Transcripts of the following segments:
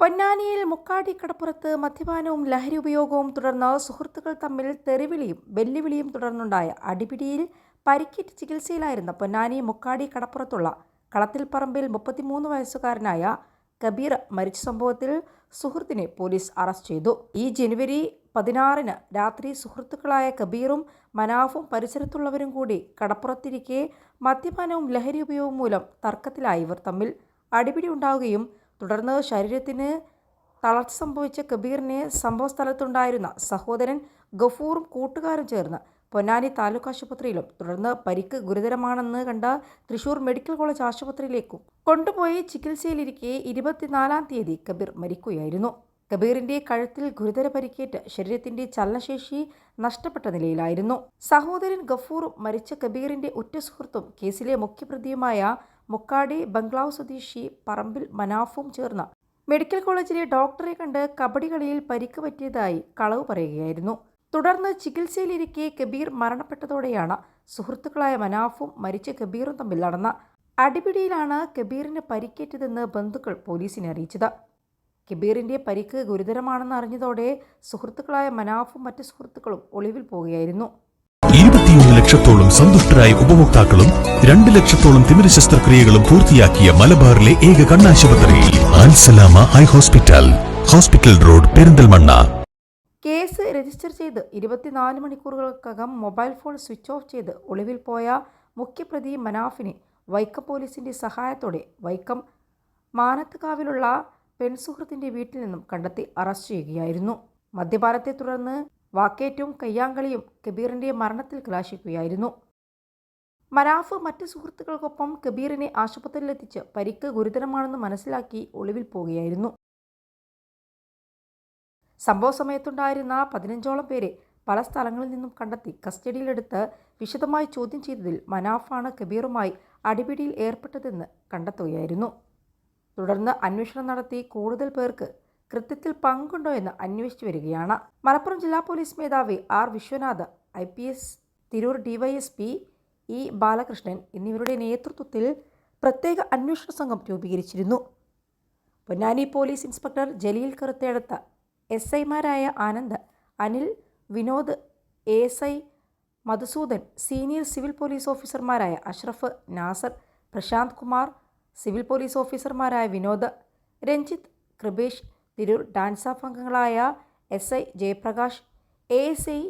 പൊന്നാനിയിൽ മുക്കാടി കടപ്പുറത്ത് മദ്യപാനവും ലഹരി ഉപയോഗവും തുടർന്ന് സുഹൃത്തുക്കൾ തമ്മിൽ തെറിവിളിയും വെല്ലുവിളിയും തുടർന്നുണ്ടായ അടിപിടിയിൽ പരിക്കേറ്റ് ചികിത്സയിലായിരുന്ന പൊന്നാനി മുക്കാടി കടപ്പുറത്തുള്ള കളത്തിൽപ്പറമ്പിൽ മുപ്പത്തിമൂന്ന് വയസ്സുകാരനായ കബീർ മരിച്ച സംഭവത്തിൽ സുഹൃത്തിനെ പോലീസ് അറസ്റ്റ് ചെയ്തു. ഈ ജനുവരി പതിനാറിന് രാത്രി സുഹൃത്തുക്കളായ കബീറും മനാഫും പരിസരത്തുള്ളവരും കൂടി കടപ്പുറത്തിരിക്കെ മദ്യപാനവും ലഹരി ഉപയോഗവും മൂലം തർക്കത്തിലായി ഇവർ തമ്മിൽ അടിപിടി ഉണ്ടാവുകയും തുടർന്ന് ശരീരത്തിന് തളർച്ച സംഭവിച്ച കബീറിനെ സംഭവ സ്ഥലത്തുണ്ടായിരുന്ന സഹോദരൻ ഗഫൂറും കൂട്ടുകാരും ചേർന്ന് പൊന്നാനി താലൂക്ക് ആശുപത്രിയിലും തുടർന്ന് പരിക്ക് ഗുരുതരമാണെന്ന് കണ്ട തൃശൂർ മെഡിക്കൽ കോളേജ് ആശുപത്രിയിലേക്കും കൊണ്ടുപോയി ചികിത്സയിലിരിക്കെ ഇരുപത്തിനാലാം തീയതി കബീർ മരിക്കുകയായിരുന്നു. കബീറിന്റെ കഴുത്തിൽ ഗുരുതര പരിക്കേറ്റ് ശരീരത്തിന്റെ ചലനശേഷി നഷ്ടപ്പെട്ട നിലയിലായിരുന്നു. സഹോദരൻ ഗഫൂറും മരിച്ച കബീറിന്റെ ഉറ്റ സുഹൃത്തും കേസിലെ മുഖ്യപ്രതിയുമായ മുക്കാടി ബംഗ്ലാവ് സ്വദേശി പറമ്പിൽ മനാഫും ചേർന്ന മെഡിക്കൽ കോളേജിലെ ഡോക്ടറെ കണ്ട് കബഡി കളിയിൽ പരിക്ക് പറ്റിയതായി കളവ് പറയുകയായിരുന്നു. തുടർന്ന് ചികിത്സയിലിരിക്കെ കബീർ മരണപ്പെട്ടതോടെയാണ് സുഹൃത്തുക്കളായ മനാഫും മരിച്ച കബീറും തമ്മിൽ നടന്ന അടിപിടിയിലാണ് കബീറിന് പരിക്കേറ്റതെന്ന് ബന്ധുക്കൾ പോലീസിനെ അറിയിച്ചത്. കബീറിന്റെ പരിക്ക് ഗുരുതരമാണെന്ന് അറിഞ്ഞതോടെ സുഹൃത്തുക്കളായ മനാഫും മറ്റ് സുഹൃത്തുക്കളും ഒളിവിൽ പോവുകയായിരുന്നു. ഇരുപത്തിയൊന്ന് ലക്ഷത്തോളം സന്തുഷ്ടരായ ഉപഭോക്താക്കളും രണ്ട് ലക്ഷത്തോളം തിമിര ശസ്ത്രക്രിയകളും പൂർത്തിയാക്കിയ മലബാറിലെ ഏക കണ്ണാശുപത്രി ആൻസലാമ eye hospital hospital road Perinthalmanna. Case register ചെയ്ത് ഇരുപത്തിനാല് മണിക്കൂറുകൾക്കകം മൊബൈൽ ഫോൺ സ്വിച്ച് ഓഫ് ചെയ്ത് ഒളിവിൽ പോയ മുഖ്യപ്രതി മനാഫിനെ വൈക്കം പോലീസിന്റെ സഹായത്തോടെ വൈക്കം മാനത്തുകാവിലുള്ള പെൺസുഹൃത്തിന്റെ വീട്ടിൽ നിന്നും കണ്ടെത്തി അറസ്റ്റ് ചെയ്യുകയായിരുന്നു. മദ്യപാനത്തെ തുടർന്ന് വാക്കേറ്റവും കയ്യാങ്കളിയും കബീറിന്റെ മരണത്തിൽ കലാശിക്കുകയായിരുന്നു. മനാഫ് മറ്റ് സുഹൃത്തുക്കൾക്കൊപ്പം കബീറിനെ ആശുപത്രിയിലെത്തിച്ച് പരിക്ക് ഗുരുതരമാണെന്ന് മനസ്സിലാക്കി ഒളിവിൽ പോവുകയായിരുന്നു. സംഭവ സമയത്തുണ്ടായിരുന്ന പതിനഞ്ചോളം പേരെ പല സ്ഥലങ്ങളിൽ നിന്നും കണ്ടെത്തി കസ്റ്റഡിയിലെടുത്ത് വിശദമായി ചോദ്യം ചെയ്തതിൽ മനാഫാണ് കബീറുമായി അടിപിടിയിൽ ഏർപ്പെട്ടതെന്ന് കണ്ടെത്തുകയായിരുന്നു. തുടർന്ന് അന്വേഷണം നടത്തി കൂടുതൽ പേർക്ക് കൃത്യത്തിൽ പങ്കുണ്ടോ എന്ന് അന്വേഷിച്ചു വരികയാണ്. മലപ്പുറം ജില്ലാ പോലീസ് മേധാവി R Vishwanath I P S Tirur DYSP E Balakrishnan എന്നിവരുടെ നേതൃത്വത്തിൽ പ്രത്യേക അന്വേഷണ സംഘം രൂപീകരിച്ചിരുന്നു. Ponnani police inspector Jaleel Karuthedath S ഐമാരായ Anand Anil Vinod A S I Madhusudan senior civil police ഓഫീസർമാരായ അഷ്റഫ് നാസർ പ്രശാന്ത് കുമാർ സിവിൽ പോലീസ് ഓഫീസർമാരായ വിനോദ് രഞ്ജിത്ത് കൃപേഷ് തിരൂർ ഡാൻസ് ഓഫ് അംഗങ്ങളായ S I Jayaprakash A S I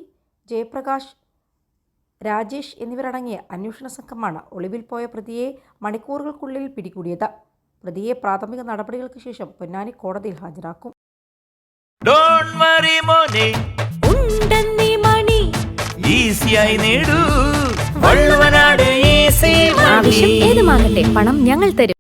Jayaprakash Rajesh എന്നിവരടങ്ങിയ അന്വേഷണ സംഘമാണ് ഒളിവിൽ പോയ പ്രതിയെ മണിക്കൂറുകൾക്കുള്ളിൽ പിടികൂടിയത്. പ്രതിയെ പ്രാഥമിക നടപടികൾക്ക് ശേഷം പൊന്നാനി കോടതിയിൽ ഹാജരാക്കും. ഏത് വറി മോനെ. ഉണ്ടെന്നീ മണി. ഈസിയായി നേടൂ. വള്ളുവനാട് ഈസി ആവശ്യം ഏതുമാകട്ടെ പണം ഞങ്ങൾ തരും.